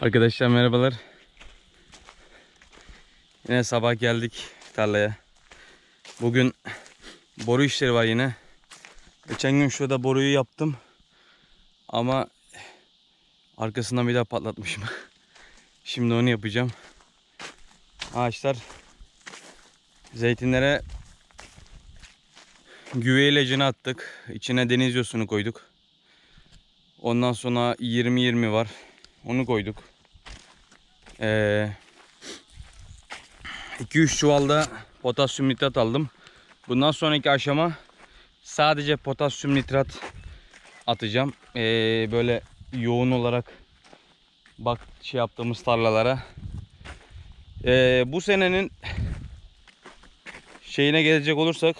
Arkadaşlar merhabalar. Yine sabah geldik tarlaya. Bugün boru işleri var yine. Geçen gün şurada boruyu yaptım. Ama arkasından bir daha patlatmışım. Şimdi onu yapacağım. Ağaçlar zeytinlere güve ilacını attık. İçine deniz yosunu koyduk. Ondan sonra 20-20 var. Onu koyduk. Ee, 2-3 çuvalda potasyum nitrat aldım. Bundan sonraki aşama sadece potasyum nitrat atacağım. Ee, böyle yoğun olarak bak şey yaptığımız tarlalara. Ee, bu senenin şeyine gelecek olursak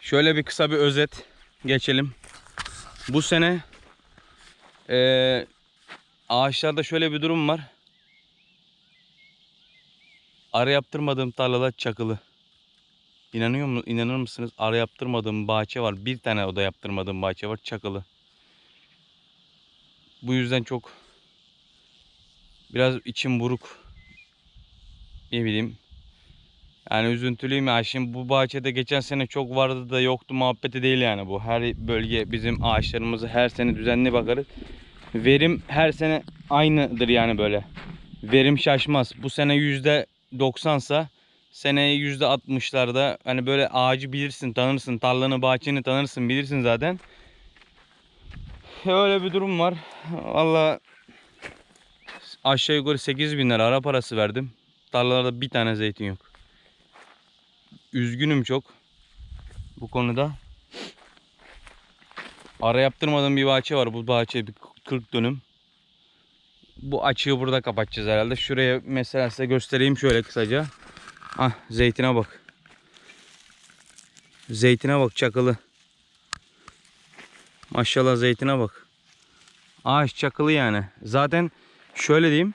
şöyle bir kısa bir özet geçelim. Bu sene ee, ağaçlarda şöyle bir durum var. Ara yaptırmadığım tarlalar çakılı. İnanıyor mu? İnanır mısınız? Ara yaptırmadığım bahçe var. Bir tane oda yaptırmadığım bahçe var. Çakılı. Bu yüzden çok biraz içim buruk. Ne bileyim. Yani üzüntülüyüm ya. Şimdi bu bahçede geçen sene çok vardı da yoktu muhabbeti değil yani bu. Her bölge bizim ağaçlarımızı her sene düzenli bakarız. Verim her sene aynıdır yani böyle. Verim şaşmaz. Bu sene yüzde 90'sa seneye yüzde 60'larda hani böyle ağacı bilirsin, tanırsın, tarlanı, bahçeni tanırsın, bilirsin zaten. Öyle bir durum var. Valla aşağı yukarı 8 bin lira ara parası verdim. Tarlalarda bir tane zeytin yok. Üzgünüm çok bu konuda. Ara yaptırmadığım bir bahçe var. Bu bahçe bir 40 dönüm. Bu açığı burada kapatacağız herhalde. Şuraya mesela size göstereyim şöyle kısaca. Ah zeytine bak. Zeytine bak çakılı. Maşallah zeytine bak. Ağaç çakılı yani. Zaten şöyle diyeyim.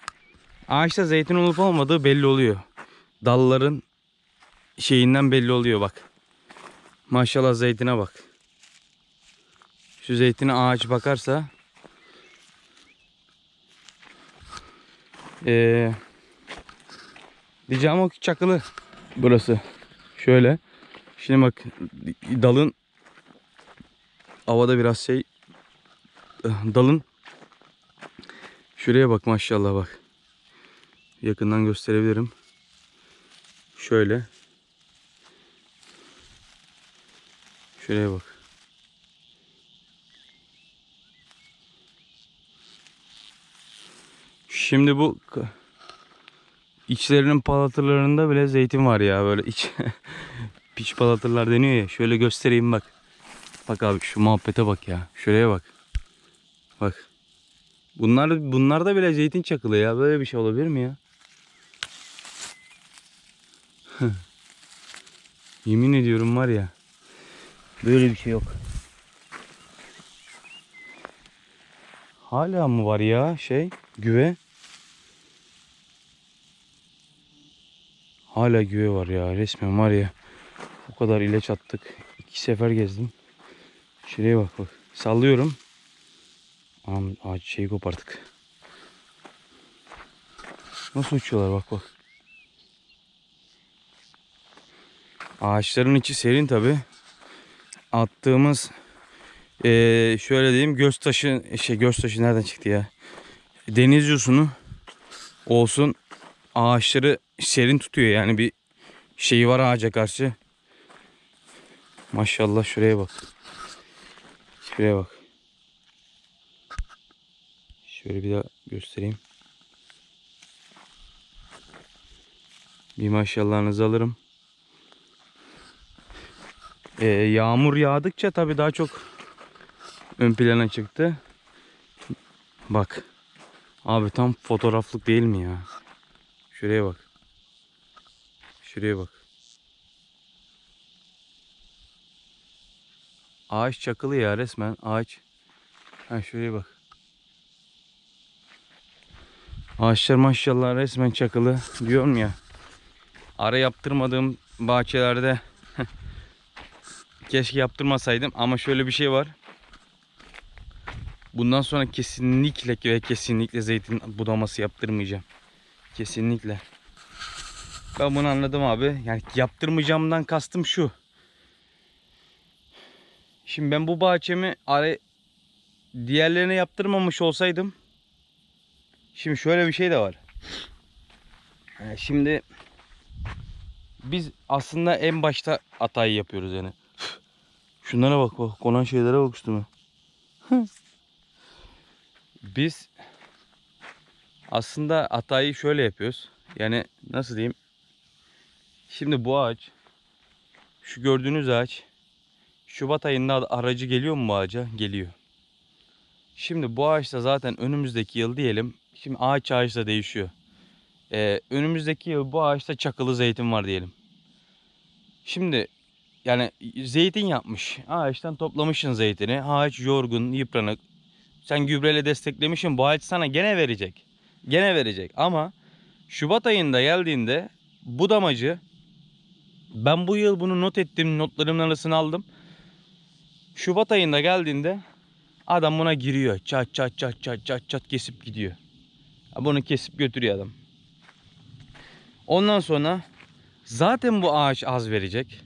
Ağaçta zeytin olup olmadığı belli oluyor. Dalların şeyinden belli oluyor bak. Maşallah zeytine bak. Şu zeytine ağaç bakarsa ee, diyeceğim o çakılı burası. Şöyle. Şimdi bak dalın havada biraz şey dalın şuraya bak maşallah bak. Yakından gösterebilirim. Şöyle. Şuraya bak. Şimdi bu içlerinin palatırlarında bile zeytin var ya böyle iç piç palatırlar deniyor ya. Şöyle göstereyim bak. Bak abi şu muhabbete bak ya. Şuraya bak. Bak. Bunlar bunlarda bile zeytin çakılı ya. Böyle bir şey olabilir mi ya? Yemin ediyorum var ya. Böyle bir şey yok. Hala mı var ya şey güve? Hala güve var ya resmen var ya. O kadar ilaç attık. İki sefer gezdim. Şuraya bak bak. Sallıyorum. Am ağaç şeyi kopardık. Nasıl uçuyorlar bak bak. Ağaçların içi serin tabi. Attığımız eee, şöyle diyeyim göz taşı şey göz taşı nereden çıktı ya? Deniz yosunu olsun ağaçları serin tutuyor yani bir şeyi var ağaca karşı. Maşallah şuraya bak. Şuraya bak. Şöyle bir daha göstereyim. Bir maşallahınızı alırım. Ee, yağmur yağdıkça tabii daha çok ön plana çıktı. Bak. Abi tam fotoğraflık değil mi ya? Şuraya bak. Şuraya bak. Ağaç çakılı ya resmen ağaç. Ha şuraya bak. Ağaçlar maşallah resmen çakılı. Diyorum ya. Ara yaptırmadığım bahçelerde keşke yaptırmasaydım ama şöyle bir şey var. Bu Bundan sonra kesinlikle ve kesinlikle zeytin budaması yaptırmayacağım. Kesinlikle. Ben bunu anladım abi. Yani yaptırmayacağımdan kastım şu. Şimdi ben bu bahçemi diğerlerine yaptırmamış olsaydım şimdi şöyle bir şey de var. Ee, Şimdi biz aslında en başta hatayı yapıyoruz yani. Şunlara bak bak konan şeylere bak üstüme. Biz aslında hatayı şöyle yapıyoruz. Yani nasıl diyeyim? Şimdi bu ağaç şu gördüğünüz ağaç Şubat ayında aracı geliyor mu bu ağaca? Geliyor. Şimdi bu ağaçta zaten önümüzdeki yıl diyelim. Şimdi ağaç ağaçta değişiyor. Ee, önümüzdeki yıl bu ağaçta çakılı zeytin var diyelim. Şimdi yani zeytin yapmış. Ağaçtan toplamışsın zeytini. Ağaç yorgun, yıpranık. Sen gübreyle desteklemişsin. Bu ağaç sana gene verecek. Gene verecek. Ama Şubat ayında geldiğinde budamacı ben bu yıl bunu not ettim. Notlarımın arasına aldım. Şubat ayında geldiğinde adam buna giriyor. Çat çat çat çat çat çat kesip gidiyor. Bunu kesip götürüyor adam. Ondan sonra zaten bu ağaç az verecek.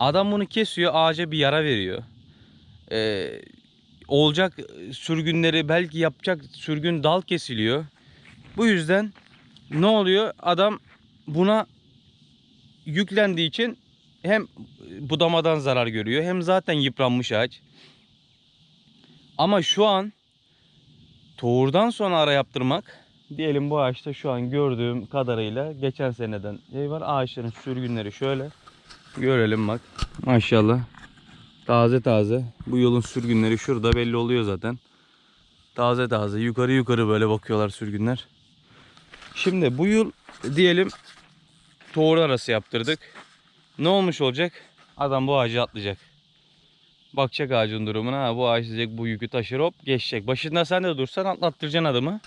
Adam bunu kesiyor ağaca bir yara veriyor. Ee, olacak sürgünleri belki yapacak sürgün dal kesiliyor. Bu yüzden ne oluyor? Adam buna yüklendiği için hem budamadan zarar görüyor hem zaten yıpranmış ağaç. Ama şu an tohurdan sonra ara yaptırmak diyelim bu ağaçta şu an gördüğüm kadarıyla geçen seneden şey var ağaçların sürgünleri şöyle görelim bak. Maşallah. Taze taze. Bu yolun sürgünleri şurada belli oluyor zaten. Taze taze. Yukarı yukarı böyle bakıyorlar sürgünler. Şimdi bu yıl diyelim tohur arası yaptırdık. Ne olmuş olacak? Adam bu ağacı atlayacak. Bakacak ağacın durumuna. Ha, bu ağaç diyecek bu yükü taşır hop geçecek. Başında sen de dursan atlattıracaksın adamı.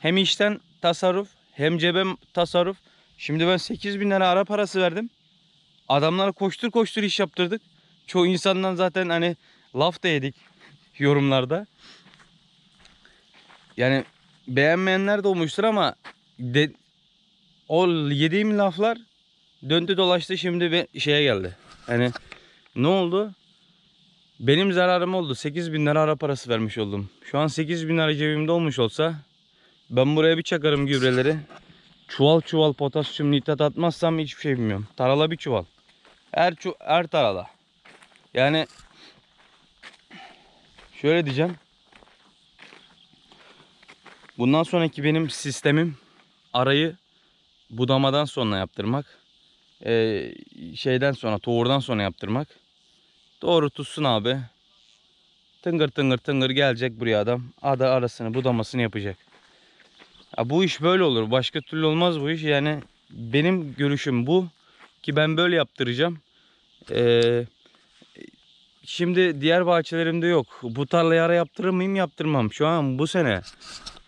Hem işten tasarruf hem cebe tasarruf. Şimdi ben 8 bin lira ara parası verdim. Adamlara koştur koştur iş yaptırdık. Çoğu insandan zaten hani laf da yedik yorumlarda. Yani beğenmeyenler de olmuştur ama de, o yediğim laflar döndü dolaştı şimdi bir şeye geldi. Yani ne oldu? Benim zararım oldu. 8 bin lira ara parası vermiş oldum. Şu an 8 bin lira cebimde olmuş olsa ben buraya bir çakarım gübreleri. Çuval çuval potasyum nitrat atmazsam hiçbir şey bilmiyorum. Tarala bir çuval. Her çu her tarala. Yani şöyle diyeceğim. Bundan sonraki benim sistemim arayı budamadan sonra yaptırmak. Ee, şeyden sonra tohurdan sonra yaptırmak. Doğru tutsun abi. Tıngır tıngır tıngır gelecek buraya adam. Ada arasını budamasını yapacak. Ya bu iş böyle olur. Başka türlü olmaz bu iş. Yani benim görüşüm bu. Ki ben böyle yaptıracağım. Ee, şimdi diğer bahçelerimde yok. Bu tarlayı ara yaptırır mıyım yaptırmam. Şu an bu sene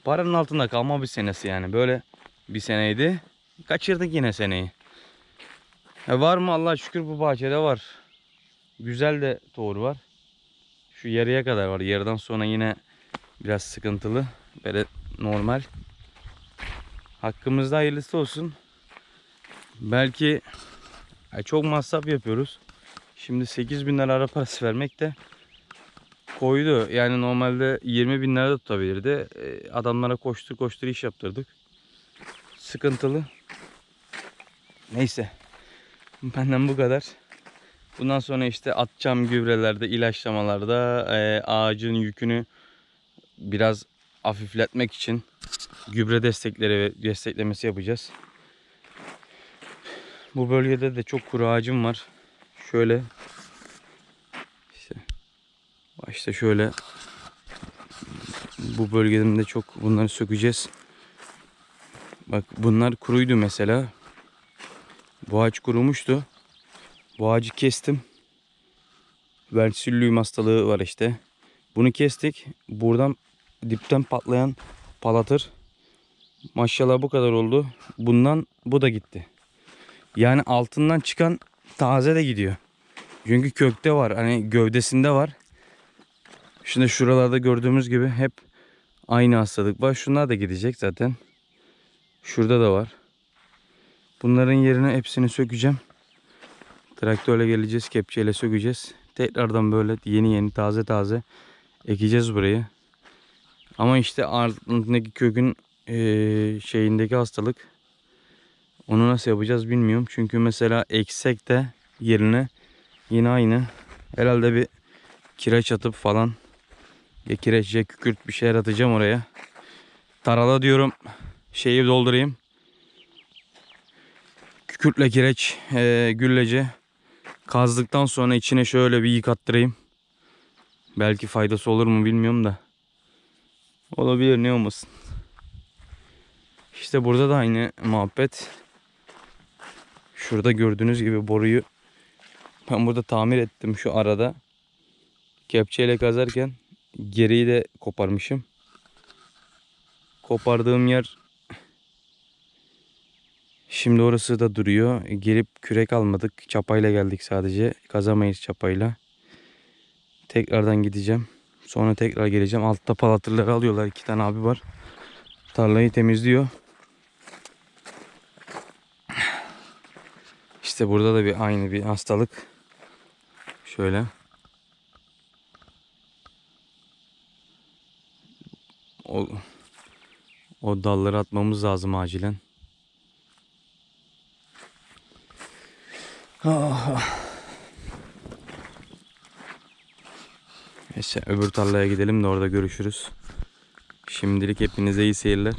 paranın altında kalma bir senesi yani. Böyle bir seneydi. Kaçırdık yine seneyi. E var mı Allah şükür bu bahçede var. Güzel de doğru var. Şu yarıya kadar var. Yarıdan sonra yine biraz sıkıntılı. Böyle normal. Hakkımızda hayırlısı olsun. Belki ya çok masraf yapıyoruz. Şimdi 8 bin lira ara parası vermek de koydu. Yani normalde 20 bin lira da tutabilirdi. E, Adamlara koştur koştur iş yaptırdık. Sıkıntılı. Neyse. Benden bu kadar. Bundan sonra işte atacağım gübrelerde, ilaçlamalarda e, ağacın yükünü biraz hafifletmek için gübre destekleri ve desteklemesi yapacağız. Bu bölgede de çok kuru ağacım var. Şöyle işte başta şöyle bu bölgede de çok bunları sökeceğiz. Bak bunlar kuruydu mesela. Bu ağaç kurumuştu. Bu ağacı kestim. Versillüğüm hastalığı var işte. Bunu kestik. Buradan dipten patlayan palatır. Maşallah bu kadar oldu. Bundan bu da gitti. Yani altından çıkan taze de gidiyor. Çünkü kökte var. Hani gövdesinde var. Şimdi şuralarda gördüğümüz gibi hep aynı hastalık var. Şunlar da gidecek zaten. Şurada da var. Bunların yerine hepsini sökeceğim. Traktörle geleceğiz, kepçeyle sökeceğiz. Tekrardan böyle yeni yeni taze taze ekeceğiz burayı. Ama işte altındaki kökün şeyindeki hastalık onu nasıl yapacağız bilmiyorum. Çünkü mesela eksek de yerine yine aynı. Herhalde bir kireç atıp falan ya kireç ya kükürt bir şeyler atacağım oraya. Tarala diyorum şeyi doldurayım. Kükürtle kireç eee güllece kazdıktan sonra içine şöyle bir yıkattırayım. Belki faydası olur mu bilmiyorum da. Olabilir ne olmasın. İşte burada da aynı muhabbet. Şurada gördüğünüz gibi boruyu ben burada tamir ettim şu arada. Kepçeyle kazarken geriyi de koparmışım. Kopardığım yer şimdi orası da duruyor. Gelip kürek almadık. Çapayla geldik sadece. Kazamayız çapayla. Tekrardan gideceğim. Sonra tekrar geleceğim. Altta palatırları alıyorlar. iki tane abi var. Tarlayı temizliyor. İşte burada da bir aynı bir hastalık. Şöyle. O, o dalları atmamız lazım acilen. Ah. Neyse öbür tarlaya gidelim de orada görüşürüz. Şimdilik hepinize iyi seyirler.